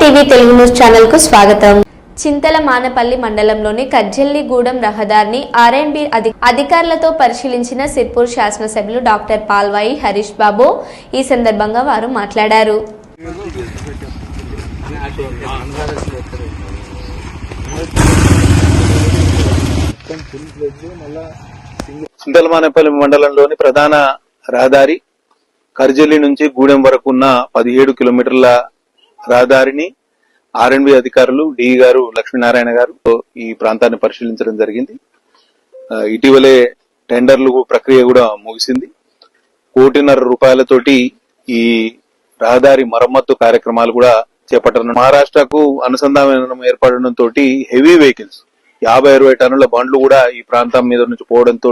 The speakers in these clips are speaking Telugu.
టీవీ తెలుగు న్యూస్ ఛానల్కు స్వాగతం. చింతల మానపల్లి మండలంలోని కజ్జెల్లిగూడెం రహదారిని ఆర్ఎండ్బి అధి అధికారులతో పరిశీలించిన సిర్పూర్ శాసనసభ్యులు డాక్టర్ పాల్వాయి హరీష్ బాబు ఈ సందర్భంగా వారు మాట్లాడారు. చింతలమానేపల్లి మండలంలోని ప్రధాన రహదారి కర్జల్లి నుంచి గూడెం వరకు ఉన్న పదిహేడు కిలోమీటర్ల రహదారిని ఆర్ఎన్బి అధికారులు డి గారు లక్ష్మీనారాయణ గారు ఈ ప్రాంతాన్ని పరిశీలించడం జరిగింది. ఇటీవలే టెండర్లు ప్రక్రియ కూడా ముగిసింది. కోటిన్నర రూపాయలతోటి ఈ రహదారి మరమ్మత్తు కార్యక్రమాలు కూడా చేపట్టనున్నారు మహారాష్ట్రకు అనుసంధానం ఏర్పడడంతో హెవీ వెహికల్స్ యాభై అరవై టన్నుల బండ్లు కూడా ఈ ప్రాంతం మీద నుంచి పోవడంతో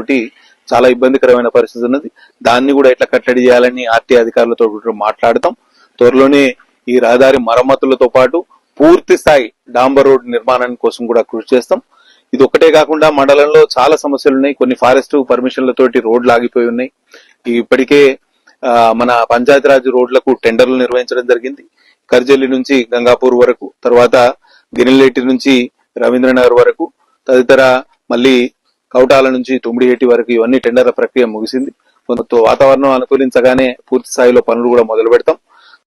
చాలా ఇబ్బందికరమైన పరిస్థితి ఉన్నది. దాన్ని కూడా ఎట్లా కట్టడి చేయాలని ఆర్టీ అధికారులతో మాట్లాడతాం. త్వరలోనే ఈ రహదారి మరమ్మతులతో పాటు పూర్తి స్థాయి డాంబర్ రోడ్ నిర్మాణాని కోసం కూడా కృషి చేస్తాం. ఇది ఒకటే కాకుండా మండలంలో చాలా సమస్యలు ఉన్నాయి. కొన్ని ఫారెస్ట్ పర్మిషన్లతోటి రోడ్లు ఆగిపోయి ఉన్నాయి. ఇప్పటికే మన పంచాయతీరాజ్ రోడ్లకు టెండర్లు నిర్వహించడం జరిగింది. కర్జల్లి నుంచి గంగాపూర్ వరకు తర్వాత గిరిలేటి నుంచి రవీంద్రనగర్ వరకు తదితర మళ్ళీ కౌటాల నుంచి తుమ్మిడిహేటి వరకు ఇవన్నీ టెండర్ల ప్రక్రియ ముగిసింది. కొంత వాతావరణం అనుకూలించగానే పూర్తి స్థాయిలో పనులు కూడా మొదలు పెడతాం